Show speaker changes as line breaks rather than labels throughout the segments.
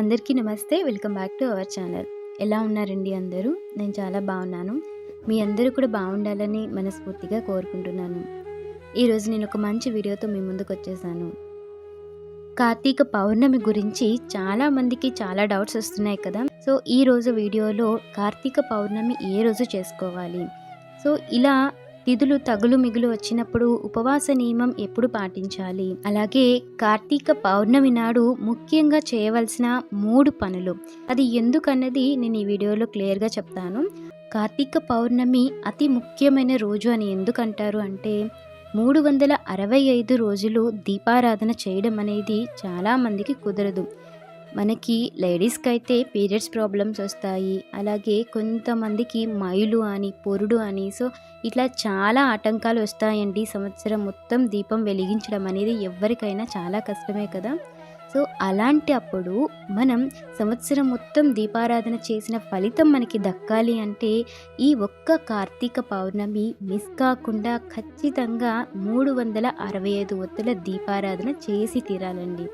అందరికీ నమస్తే. Welcome back to our channel. ఎలా ఉన్నారండి అందరూ? నేను చాలా బాగున్నాను. మీ అందరూ కూడా బాగుండాలని మనస్ఫూర్తిగా కోరుకుంటున్నాను. ఈరోజు నేను ఒక మంచి వీడియోతో మీ ముందుకు వచ్చేసాను. కార్తీక పౌర్ణమి గురించి చాలా మందికి చాలా డౌట్స్ వస్తున్నాయి కదా. సో ఈ రోజు వీడియోలో కార్తీక పౌర్ణమి ఏ రోజు చేసుకోవాలి? సో ఇలా తిథులు తగులు మిగులు వచ్చినప్పుడు ఉపవాస నియమం ఎప్పుడు పాటించాలి? అలాగే కార్తీక పౌర్ణమి నాడు ముఖ్యంగా చేయవలసిన మూడు పనులు. అది ఎందుకన్నది నేను ఈ వీడియోలో క్లియర్గా చెప్తాను. కార్తీక పౌర్ణమి అతి ముఖ్యమైన రోజు అని ఎందుకంటారు అంటే మూడు వందల అరవై ఐదు రోజులు దీపారాధన చేయడం అనేది చాలామందికి కుదరదు. మనకి లేడీస్కి అయితే పీరియడ్స్ ప్రాబ్లమ్స్ వస్తాయి. అలాగే కొంతమందికి మైలు అని పొరుడు అని. సో ఇట్లా చాలా ఆటంకాలు వస్తాయండి. సంవత్సరం మొత్తం దీపం వెలిగించడం అనేది ఎవరికైనా చాలా కష్టమే కదా. సో అలాంటి అప్పుడు మనం సంవత్సరం మొత్తం దీపారాధన చేసిన ఫలితం మనకి దక్కాలి అంటే ఈ ఒక్క కార్తీక పౌర్ణమి మిస్ కాకుండా ఖచ్చితంగా మూడు వందల అరవై ఐదు ఒత్తుల దీపారాధన చేసి తీరాలండి.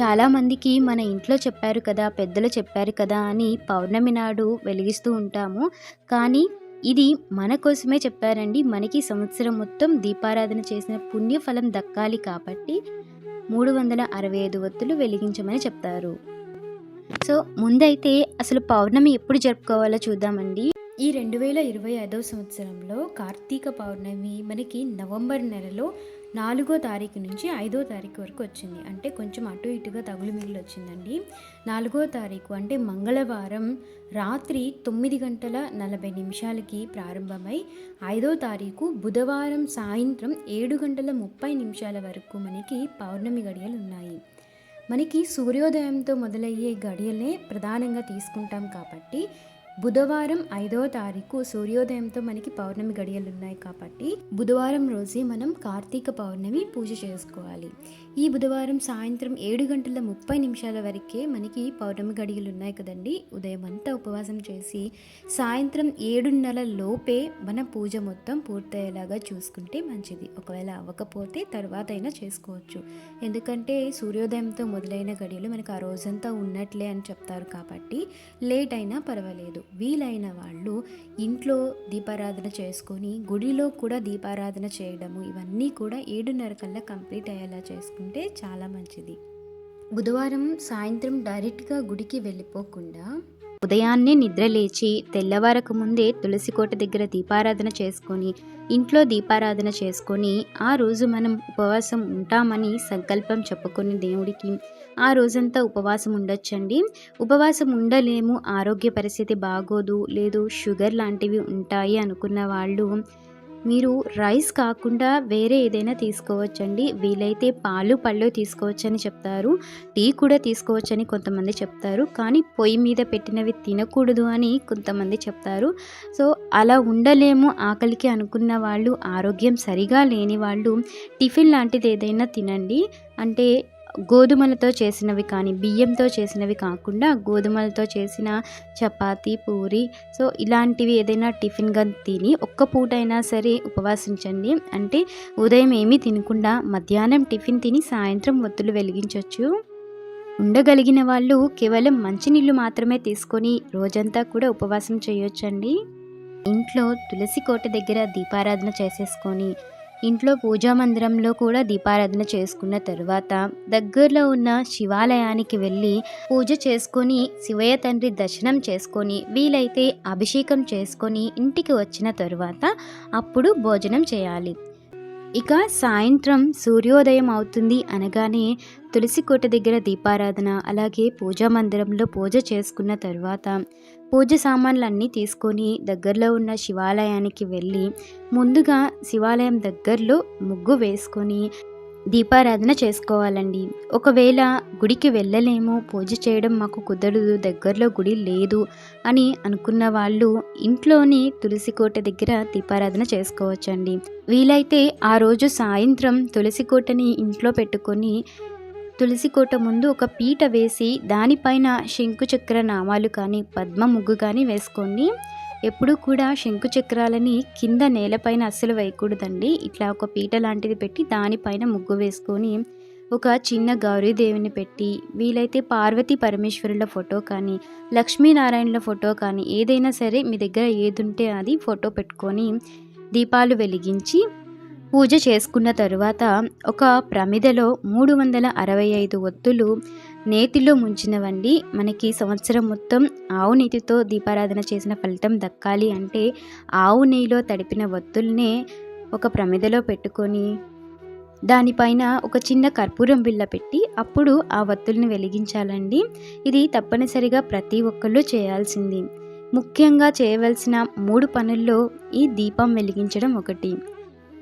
చాలామందికి మన ఇంట్లో చెప్పారు కదా పెద్దలు చెప్పారు కదా అని పౌర్ణమి నాడు వెలిగిస్తూ ఉంటాము. కానీ ఇది మన కోసమే చెప్పారండి. మనకి సంవత్సరం మొత్తం దీపారాధన చేసిన పుణ్యఫలం దక్కాలి కాబట్టి మూడు వందల అరవై ఐదు ఒత్తులు వెలిగించమని చెప్తారు. సో ముందైతే అసలు పౌర్ణమి ఎప్పుడు జరుపుకోవాలో చూద్దామండి. ఈ రెండు వేల ఇరవై ఐదవ సంవత్సరంలో కార్తీక పౌర్ణమి మనకి నవంబర్ నెలలో నాలుగో తారీఖు నుంచి ఐదో తారీఖు వరకు వచ్చింది. అంటే కొంచెం అటు ఇటుగా తగులు మిగిలి వచ్చిందండి. నాలుగో తారీఖు అంటే మంగళవారం రాత్రి తొమ్మిది గంటల నలభై నిమిషాలకి ప్రారంభమై ఐదో తారీఖు బుధవారం సాయంత్రం ఏడు గంటల ముప్పై నిమిషాల వరకు మనకి పౌర్ణమి గడియలు ఉన్నాయి. మనకి సూర్యోదయంతో మొదలయ్యే గడియలనే ప్రధానంగా తీసుకుంటాం కాబట్టి బుధవారం ఐదవ తారీఖు సూర్యోదయంతో మనకి పౌర్ణమి గడియలు ఉన్నాయి కాబట్టి బుధవారం రోజే మనం కార్తీక పౌర్ణమి పూజ చేసుకోవాలి. ఈ బుధవారం సాయంత్రం ఏడు గంటల ముప్పై నిమిషాల వరకే మనకి పౌర్ణమి గడియలు ఉన్నాయి కదండి. ఉదయం అంతా ఉపవాసం చేసి సాయంత్రం ఏడున్నర లోపే మన పూజ మొత్తం పూర్తయ్యేలాగా చూసుకుంటే మంచిది. ఒకవేళ అవ్వకపోతే తర్వాత అయినా చేసుకోవచ్చు. ఎందుకంటే సూర్యోదయంతో మొదలైన గడియలు మనకు ఆ రోజంతా ఉన్నట్లే అని చెప్తారు కాబట్టి లేట్ అయినా పర్వాలేదు. వీలైన వాళ్ళు ఇంట్లో దీపారాధన చేసుకొని గుడిలో కూడా దీపారాధన చేయడము ఇవన్నీ కూడా ఏడున్నర కల్లా కంప్లీట్ అయ్యేలా చేసుకుంటే చాలా మంచిది. బుధవారం సాయంత్రం డైరెక్ట్గా గుడికి వెళ్ళిపోకుండా ఉదయాన్నే నిద్రలేచి తెల్లవారకు ముందే తులసి కోట దగ్గర దీపారాధన చేసుకొని ఇంట్లో దీపారాధన చేసుకొని ఆ రోజు మనం ఉపవాసం ఉంటామని సంకల్పం చెప్పుకొని దేవుడికి ఆ రోజంతా ఉపవాసం ఉండొచ్చండి. ఉపవాసం ఉండలేము ఆరోగ్య పరిస్థితి బాగోదు లేదు షుగర్ లాంటివి ఉంటాయి అనుకున్న వాళ్ళు మీరు రైస్ కాకుండా వేరే ఏదైనా తీసుకోవచ్చండి. వీలైతే పాలు పళ్ళు తీసుకోవచ్చని చెప్తారు. టీ కూడా తీసుకోవచ్చని కొంతమంది చెప్తారు. కానీ పొయ్యి మీద పెట్టినవి తినకూడదు అని కొంతమంది చెప్తారు. సో అలా ఉండలేము. ఆకలికి అనుకున్న వాళ్ళు ఆరోగ్యం సరిగా లేని వాళ్ళు టిఫిన్ లాంటిది ఏదైనా తినండి. అంటే గోధుమలతో చేసినవి కానీ బియ్యంతో చేసినవి కాకుండా గోధుమలతో చేసిన చపాతి పూరి. సో ఇలాంటివి ఏదైనా టిఫిన్గా తిని ఒక్క పూట అయినా సరే ఉపవాసించండి. అంటే ఉదయం ఏమీ తినకుండా మధ్యాహ్నం టిఫిన్ తిని సాయంత్రం ఒత్తులు వెలిగించవచ్చు ఉండగలిగిన వాళ్ళు కేవలం మంచినీళ్ళు మాత్రమే తీసుకొని రోజంతా కూడా ఉపవాసం చేయొచ్చండి. ఇంట్లో తులసి కోట దగ్గర దీపారాధన చేసేసుకొని ఇంట్లో పూజా మందిరంలో కూడా దీపారాధన చేసుకున్న తరువాత దగ్గరలో ఉన్న శివాలయానికి వెళ్ళి పూజ చేసుకొని శివయ్య తండ్రి దర్శనం చేసుకొని వీలైతే అభిషేకం చేసుకొని ఇంటికి వచ్చిన తరువాత అప్పుడు భోజనం చేయాలి. ఇక సాయంత్రం సూర్యోదయం అవుతుంది అనగానే తులసి కోట దగ్గర దీపారాధన అలాగే పూజా మందిరంలో పూజ చేసుకున్న తర్వాత పూజ సామాన్లన్నీ తీసుకొని దగ్గరలో ఉన్న శివాలయానికి వెళ్ళి ముందుగా శివాలయం దగ్గరలో ముగ్గు వేసుకొని దీపారాధన చేసుకోవాలండి. ఒకవేళ గుడికి వెళ్ళలేము పూజ చేయడం మాకు కుదరదు దగ్గరలో గుడి లేదు అని అనుకున్న వాళ్ళు ఇంట్లోని తులసి కోట దగ్గర దీపారాధన చేసుకోవచ్చండి. వీలైతే ఆ రోజు సాయంత్రం తులసి కోటని ఇంట్లో పెట్టుకొని తులసి కోట ముందు ఒక పీట వేసి దానిపైన శంకుచక్ర నామాలు కానీ పద్మ ముగ్గు కానీ వేసుకోండి ఎప్పుడూ కూడా శంకు చక్రాలని కింద నేలపైన అస్సలు వేయకూడదండి. ఇట్లా ఒక పీట లాంటిది పెట్టి దానిపైన ముగ్గు వేసుకొని ఒక చిన్న గౌరీదేవిని పెట్టి వీలైతే పార్వతీ పరమేశ్వరుల ఫోటో కానీ లక్ష్మీనారాయణుల ఫోటో కానీ ఏదైనా సరే మీ దగ్గర ఏది ఉంటే అది ఫోటో పెట్టుకొని దీపాలు వెలిగించి పూజ చేసుకున్న తరువాత ఒక ప్రమిదలో మూడు వందల అరవై ఐదు ఒత్తులు నేతిలో ముంచినవండి. మనకి సంవత్సరం మొత్తం ఆవు నీతితో దీపారాధన చేసిన ఫలితం దక్కాలి అంటే ఆవు నెయ్యిలో తడిపిన వత్తుల్నే ఒక ప్రమిదలో పెట్టుకొని దానిపైన ఒక చిన్న కర్పూరం బిళ్ళ పెట్టి అప్పుడు ఆ వత్తుల్ని వెలిగించాలండి. ఇది తప్పనిసరిగా ప్రతి ఒక్కళ్ళు చేయాల్సింది. ముఖ్యంగా చేయవలసిన మూడు పనుల్లో ఈ దీపం వెలిగించడం ఒకటి.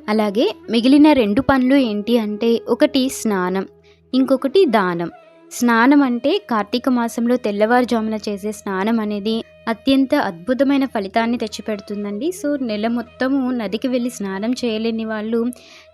అలాగే మిగిలిన రెండు పనులు ఏంటి అంటే ఒకటి స్నానం ఇంకొకటి దానం. స్నానం అంటే కార్తీక మాసంలో తెల్లవారుజామున చేసే స్నానం అనేది అత్యంత అద్భుతమైన ఫలితాన్ని తెచ్చిపెడుతుందండి. సో నెల మొత్తము నదికి వెళ్ళి స్నానం చేయలేని వాళ్ళు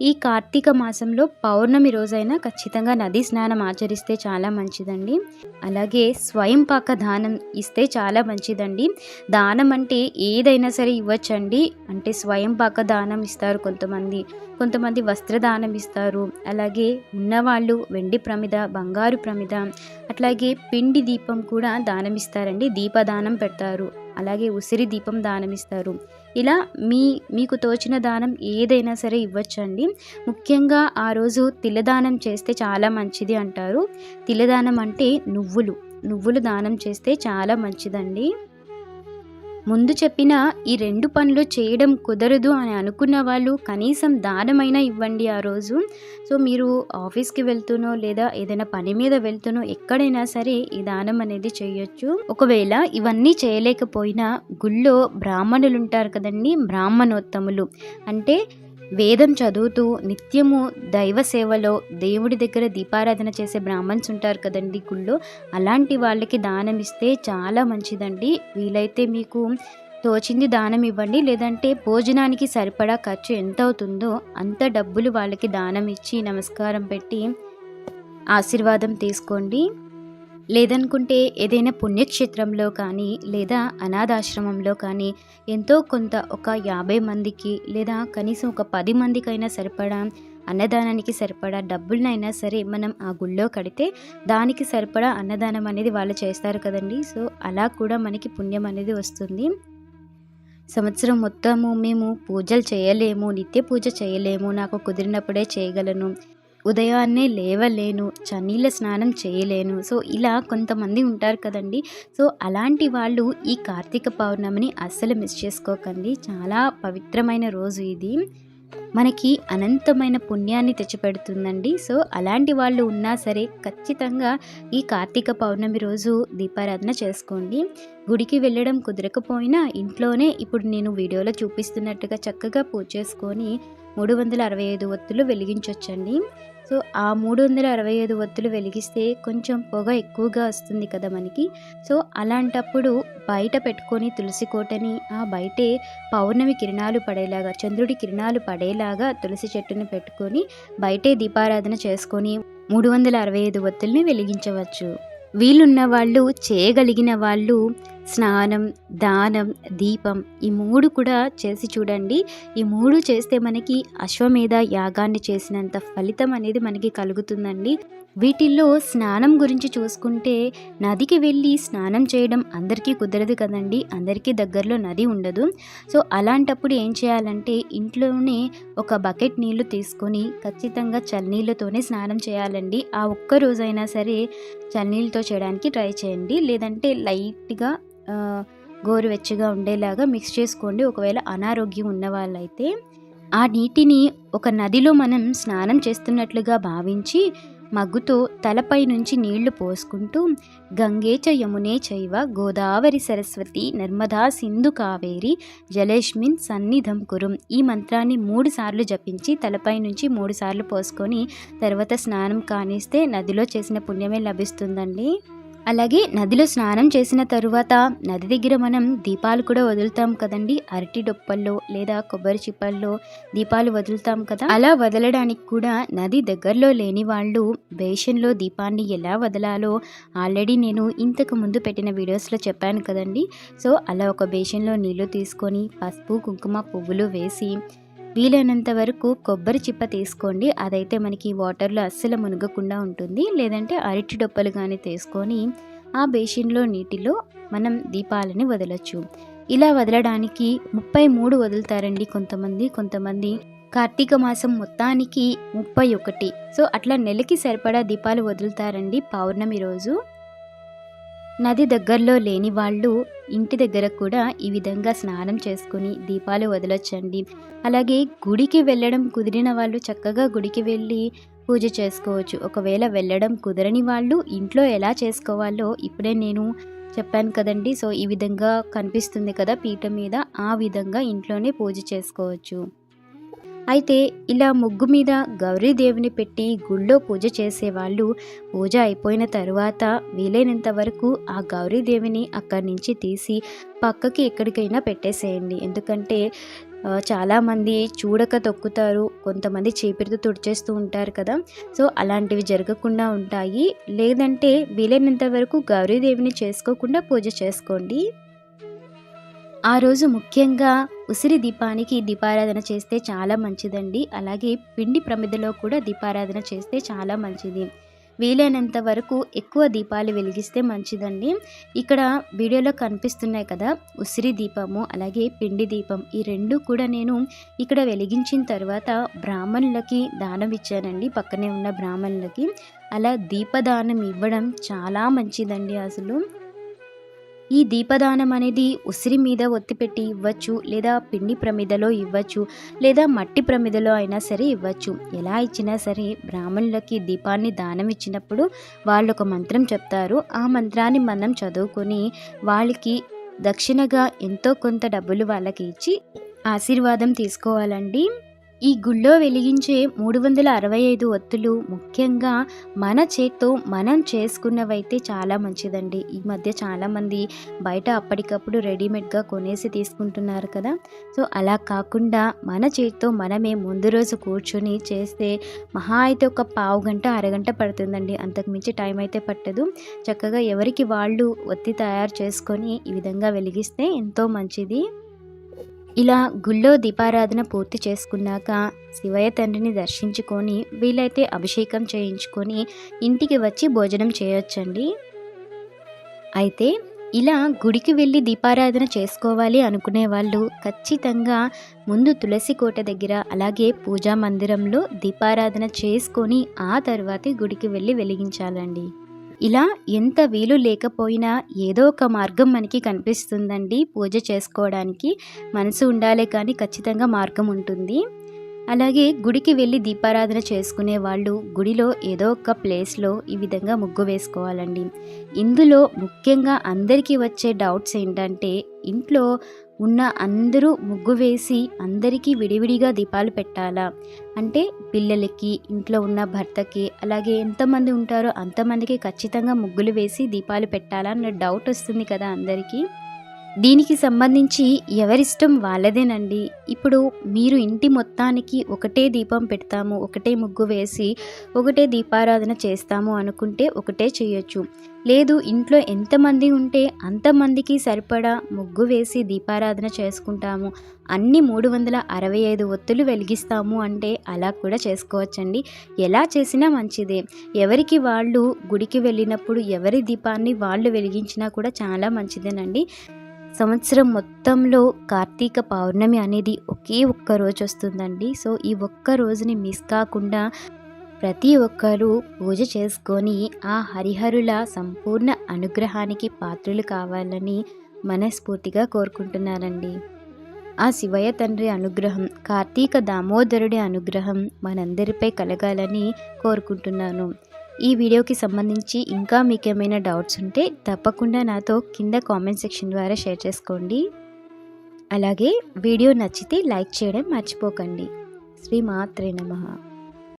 ఈ కార్తీక మాసంలో పౌర్ణమి రోజైనా ఖచ్చితంగా నది స్నానం ఆచరిస్తే చాలా మంచిదండి. అలాగే స్వయం పాక దానం ఇస్తే చాలా మంచిదండి. దానం అంటే ఏదైనా సరే ఇవ్వచ్చండి. అంటే స్వయం పాక దానం ఇస్తారు కొంతమంది. కొంతమంది వస్త్రదానం ఇస్తారు. అలాగే ఉన్నవాళ్ళు వెండి ప్రమిద బంగారు ప్రమిద అట్లాగే పిండి దీపం కూడా దానం ఇస్తారండి దీపదానం పెడతారు. అలాగే ఉసిరి దీపం దానం ఇస్తారు ఇలా మీ మీకు తోచిన దానం ఏదైనా సరే ఇవ్వచ్చండి. ముఖ్యంగా ఆ రోజు తిలదానం చేస్తే చాలా మంచిది అంటారు. తిలదానం అంటే నువ్వులు. నువ్వులు దానం చేస్తే చాలా మంచిదండి. ముందు చెప్పిన ఈ రెండు పనులు చేయడం కుదరదు అని అనుకున్న వాళ్ళు కనీసం దానమైనా ఇవ్వండి ఆ రోజు. సో మీరు ఆఫీస్కి వెళ్తూనో లేదా ఏదైనా పని మీద వెళ్తూనో ఎక్కడైనా సరే ఈ దానం అనేది చేయొచ్చు. ఒకవేళ ఇవన్నీ చేయలేకపోయినా గుళ్ళో బ్రాహ్మణులు ఉంటారు కదండి బ్రాహ్మణోత్తములు. అంటే వేదం చదువుతూ నిత్యము దైవ సేవలో దేవుడి దగ్గర దీపారాధన చేసే బ్రాహ్మణ్స్ ఉంటారు కదండి గుళ్ళో. అలాంటి వాళ్ళకి దానం ఇస్తే చాలా మంచిదండి. వీలైతే మీకు తోచింది దానం ఇవ్వండి. లేదంటే భోజనానికి సరిపడా ఖర్చు ఎంత అవుతుందో అంత డబ్బులు వాళ్ళకి దానం ఇచ్చి నమస్కారం పెట్టి ఆశీర్వాదం తీసుకోండి. లేదనుకుంటే ఏదైనా పుణ్యక్షేత్రంలో కానీ లేదా అనాథాశ్రమంలో కానీ ఎంతో కొంత ఒక యాభై మందికి లేదా కనీసం ఒక పది మందికైనా సరిపడా అన్నదానానికి సరిపడా డబ్బులనైనా సరే మనం ఆ గుళ్ళో కడితే దానికి సరిపడా అన్నదానం అనేది వాళ్ళు చేస్తారు కదండి. సో అలా కూడా మనకి పుణ్యం అనేది వస్తుంది. సంవత్సరం మొత్తము మేము పూజలు చేయలేము నిత్య పూజ చేయలేము నాకు కుదిరినప్పుడే చేయగలను. ఉదయాన్నే లేవలేను చన్నీళ్ళ స్నానం చేయలేను. సో ఇలా కొంతమంది ఉంటారు కదండి. సో అలాంటి వాళ్ళు ఈ కార్తీక పౌర్ణమిని అస్సలు మిస్ చేసుకోకండి. చాలా పవిత్రమైన రోజు ఇది. మనకి అనంతమైన పుణ్యాన్ని తెచ్చిపెడుతుందండి. సో అలాంటి వాళ్ళు ఉన్నా సరే ఖచ్చితంగా ఈ కార్తీక పౌర్ణమి రోజు దీపారాధన చేసుకోండి. గుడికి వెళ్ళడం కుదరకపోయినా ఇంట్లోనే ఇప్పుడు నేను వీడియోలో చూపిస్తున్నట్టుగా చక్కగా పూజ చేసుకొని మూడు వందల అరవై ఐదు ఒత్తులు వెలిగించవచ్చండి సో ఆ మూడు వందల అరవై ఐదు ఒత్తులు వెలిగిస్తే కొంచెం పొగ ఎక్కువగా వస్తుంది కదా మనకి. సో అలాంటప్పుడు బయట పెట్టుకొని తులసి కోటని ఆ బయటే పౌర్ణమి కిరణాలు పడేలాగా చంద్రుడి కిరణాలు పడేలాగా తులసి చెట్టుని పెట్టుకొని బయటే దీపారాధన చేసుకొని మూడు వందల అరవై ఐదు ఒత్తుల్ని వెలిగించవచ్చు. వీలున్న వాళ్ళు చేయగలిగిన వాళ్ళు స్నానం దానం దీపం ఈ మూడు కూడా చేసి చూడండి. ఈ మూడు చేస్తే మనకి అశ్వమేధ యాగాన్ని చేసినంత ఫలితం అనేది మనకి కలుగుతుందండి. వీటిల్లో స్నానం గురించి చూసుకుంటే నదికి వెళ్ళి స్నానం చేయడం అందరికీ కుదరదు కదండి. అందరికీ దగ్గరలో నది ఉండదు. సో అలాంటప్పుడు ఏం చేయాలంటే ఇంట్లోనే ఒక బకెట్ నీళ్ళు తీసుకొని ఖచ్చితంగా చల్లనీళ్ళతోనే స్నానం చేయాలండి. ఆ ఒక్క రోజైనా సరే చల్లనీళ్ళతో చేయడానికి ట్రై చేయండి. లేదంటే లైట్గా గోరువెచ్చగా ఉండేలాగా మిక్స్ చేసుకోండి. ఒకవేళ అనారోగ్యం ఉన్న వాళ్ళైతే ఆ నీటిని ఒక నదిలో మనం స్నానం చేస్తున్నట్లుగా భావించి మగ్గుతో తలపై నుంచి నీళ్ళు పోసుకుంటూ గంగే చ యమునే చైవ గోదావరి సరస్వతి నర్మదా సింధు కావేరి జలేష్మిన్ సన్నిధం కురుం. ఈ మంత్రాన్ని మూడు సార్లు జపించి తలపై నుంచి మూడు సార్లు పోసుకొని తర్వాత స్నానం కానిస్తే నదిలో చేసిన పుణ్యమే లభిస్తుందండి. అలాగే నదిలో స్నానం చేసిన తరువాత నది దగ్గర మనం దీపాలు కూడా వదులుతాం కదండి. అరటి డొప్పల్లో లేదా కొబ్బరి చిప్పల్లో దీపాలు వదులుతాం కదా. అలా వదలడానికి కూడా నది దగ్గరలో లేని వాళ్ళు బేషన్లో దీపాన్ని ఎలా వదలాలో ఆల్రెడీ నేను ఇంతకు ముందు పెట్టిన వీడియోస్లో చెప్పాను కదండి. సో అలా ఒక బేషన్లో నీళ్ళు తీసుకొని పసుపు కుంకుమ పువ్వులు వేసి వీలైనంత వరకు కొబ్బరి చిప్ప తీసుకోండి. అదైతే మనకి వాటర్లో అస్సలు మునగకుండా ఉంటుంది. లేదంటే అరటి డొప్పలు కానీ తీసుకొని ఆ బేసిన్లో నీటిలో మనం దీపాలని వదలచ్చు. ఇలా వదలడానికి ముప్పై మూడు వదులుతారండి కొంతమంది. కొంతమంది కార్తీక మాసం మొత్తానికి ముప్పై ఒకటి. సో అట్లా నెలకి సరిపడా దీపాలు వదులుతారండి పౌర్ణమి రోజు. నది దగ్గరలో లేని వాళ్ళు ఇంటి దగ్గర కూడా ఈ విధంగా స్నానం చేసుకుని దీపాలు వదలొచ్చండి. అలాగే గుడికి వెళ్ళడం కుదిరిన వాళ్ళు చక్కగా గుడికి వెళ్ళి పూజ చేసుకోవచ్చు. ఒకవేళ వెళ్ళడం కుదరని వాళ్ళు ఇంట్లో ఎలా చేసుకోవాలో ఇప్పుడే నేను చెప్పాను కదండి. సో ఈ విధంగా కనిపిస్తుంది కదా పీఠం మీద. ఆ విధంగా ఇంట్లోనే పూజ చేసుకోవచ్చు. అయితే ఇలా ముగ్గు మీద గౌరీదేవిని పెట్టి గుళ్ళో పూజ చేసేవాళ్ళు పూజ అయిపోయిన తరువాత వీలైనంత వరకు ఆ గౌరీదేవిని అక్కడి నుంచి తీసి పక్కకి ఎక్కడికైనా పెట్టేసేయండి. ఎందుకంటే చాలామంది చూడక తొక్కుతారు కొంతమంది చీపిరితో తుడిచేస్తూ ఉంటారు కదా. సో అలాంటివి జరగకుండా ఉంటాయి. లేదంటే వీలైనంత వరకు గౌరీదేవిని చేసుకోకుండా పూజ చేసుకోండి. ఆ రోజు ముఖ్యంగా ఉసిరి దీపానికి దీపారాధన చేస్తే చాలా మంచిదండి. అలాగే పిండి ప్రమిదలో కూడా దీపారాధన చేస్తే చాలా మంచిది. వీలైనంత వరకు ఎక్కువ దీపాలు వెలిగిస్తే మంచిదండి. ఇక్కడ వీడియోలో కనిపిస్తున్నాయి కదా ఉసిరి దీపము అలాగే పిండి దీపం. ఈ రెండు కూడా నేను ఇక్కడ వెలిగించిన తర్వాత బ్రాహ్మణులకి దానం ఇచ్చానండి పక్కనే ఉన్న బ్రాహ్మణులకి. అలా దీపదానం ఇవ్వడం చాలా మంచిదండి అసలు. ఈ దీపదానం అనేది ఉసిరి మీద ఒత్తిపెట్టి ఇవ్వచ్చు లేదా పిండి ప్రమిదలో ఇవ్వచ్చు లేదా మట్టి ప్రమిదలో అయినా సరే ఇవ్వచ్చు. ఎలా ఇచ్చినా సరే బ్రాహ్మణులకి దీపాన్ని దానం ఇచ్చినప్పుడు వాళ్ళు ఒక మంత్రం చెప్తారు. ఆ మంత్రాన్ని మనం చదువుకొని వాళ్ళకి దక్షిణగా ఎంతో కొంత డబ్బులు వాళ్ళకి ఇచ్చి ఆశీర్వాదం తీసుకోవాలండి. ఈ గుళ్ళో వెలిగించే మూడు వందల అరవై ఐదు ఒత్తులు ముఖ్యంగా మన చేత్తో మనం చేసుకున్నవైతే చాలా మంచిదండి. ఈ మధ్య చాలామంది బయట అప్పటికప్పుడు రెడీమేడ్గా కొనేసి తీసుకుంటున్నారు కదా. సో అలా కాకుండా మన చేతితో మనమే ముందు రోజు కూర్చొని చేస్తే మహా అయితే ఒక పావు గంట అరగంట పడుతుందండి. అంతకుమించి టైం అయితే పట్టదు. చక్కగా ఎవరికి వాళ్ళు ఒత్తి తయారు చేసుకొని ఈ విధంగా వెలిగిస్తే ఎంతో మంచిది. ఇలా గుళ్ళో దీపారాధన పూర్తి చేసుకున్నాక శివయ్య తండ్రిని దర్శించుకొని వీలైతే అభిషేకం చేయించుకొని ఇంటికి వచ్చి భోజనం చేయొచ్చండి. అయితే ఇలా గుడికి వెళ్ళి దీపారాధన చేసుకోవాలి అనుకునే వాళ్ళు ఖచ్చితంగా ముందు తులసి కోట దగ్గర అలాగే పూజా మందిరంలో దీపారాధన చేసుకొని ఆ తర్వాతే గుడికి వెళ్ళి వెలిగించాలండి. ఇలా ఎంత వీలు లేకపోయినా ఏదో ఒక మార్గం మనకి కనిపిస్తుందండి పూజ చేసుకోవడానికి. మనసు ఉండాలే కానీ ఖచ్చితంగా మార్గం ఉంటుంది. అలాగే గుడికి వెళ్ళి దీపారాధన చేసుకునే వాళ్ళు గుడిలో ఏదో ఒక ప్లేస్లో ఈ విధంగా ముగ్గు వేసుకోవాలండి. ఇందులో ముఖ్యంగా అందరికీ వచ్చే డౌట్స్ ఏంటంటే ఇంట్లో ఉన్న అందరూ ముగ్గు వేసి అందరికీ విడివిడిగా దీపాలు పెట్టాలా? అంటే పిల్లలకి ఇంట్లో ఉన్న భర్తకి అలాగే ఎంతమంది ఉంటారో అంతమందికి ఖచ్చితంగా ముగ్గులు వేసి దీపాలు పెట్టాలా అన్న డౌట్ వస్తుంది కదా అందరికీ. దీనికి సంబంధించి ఎవరిష్టం వాళ్ళదేనండి. ఇప్పుడు మీరు ఇంటి మొత్తానికి ఒకటే దీపం పెడతాము ఒకటే ముగ్గు వేసి ఒకటే దీపారాధన చేస్తాము అనుకుంటే ఒకటే చేయొచ్చు. లేదు ఇంట్లో ఎంతమంది ఉంటే అంతమందికి సరిపడా ముగ్గు వేసి దీపారాధన చేసుకుంటాము. అన్ని మూడు వందల అరవై ఐదు ఒత్తులు వెలిగిస్తాము అంటే అలా కూడా చేసుకోవచ్చండి. ఎలా చేసినా మంచిదే. ఎవరికి వాళ్ళు గుడికి వెళ్ళినప్పుడు ఎవరి దీపాన్ని వాళ్ళు వెలిగించినా కూడా చాలా మంచిదేనండి. సంవత్సరం మొత్తంలో కార్తీక పౌర్ణమి అనేది ఒకే ఒక్క రోజు వస్తుందండి. సో ఈ ఒక్క రోజుని మిస్ కాకుండా ప్రతి ఒక్కరూ పూజ చేసుకొని ఆ హరిహరుల సంపూర్ణ అనుగ్రహానికి పాత్రులు కావాలని మనస్ఫూర్తిగా కోరుకుంటున్నానండి ఆ శివయ్య తండ్రి అనుగ్రహం కార్తీక దామోదరుడి అనుగ్రహం మనందరిపై కలగాలని కోరుకుంటున్నాను. ఈ వీడియోకి సంబంధించి ఇంకా మీకు ఏమైనా డౌట్స్ ఉంటే తప్పకుండా నాతో కింద కామెంట్ సెక్షన్ ద్వారా షేర్ చేసుకోండి. అలాగే వీడియో నచ్చితే లైక్ చేయడం మర్చిపోకండి. శ్రీ మాత్రే నమహా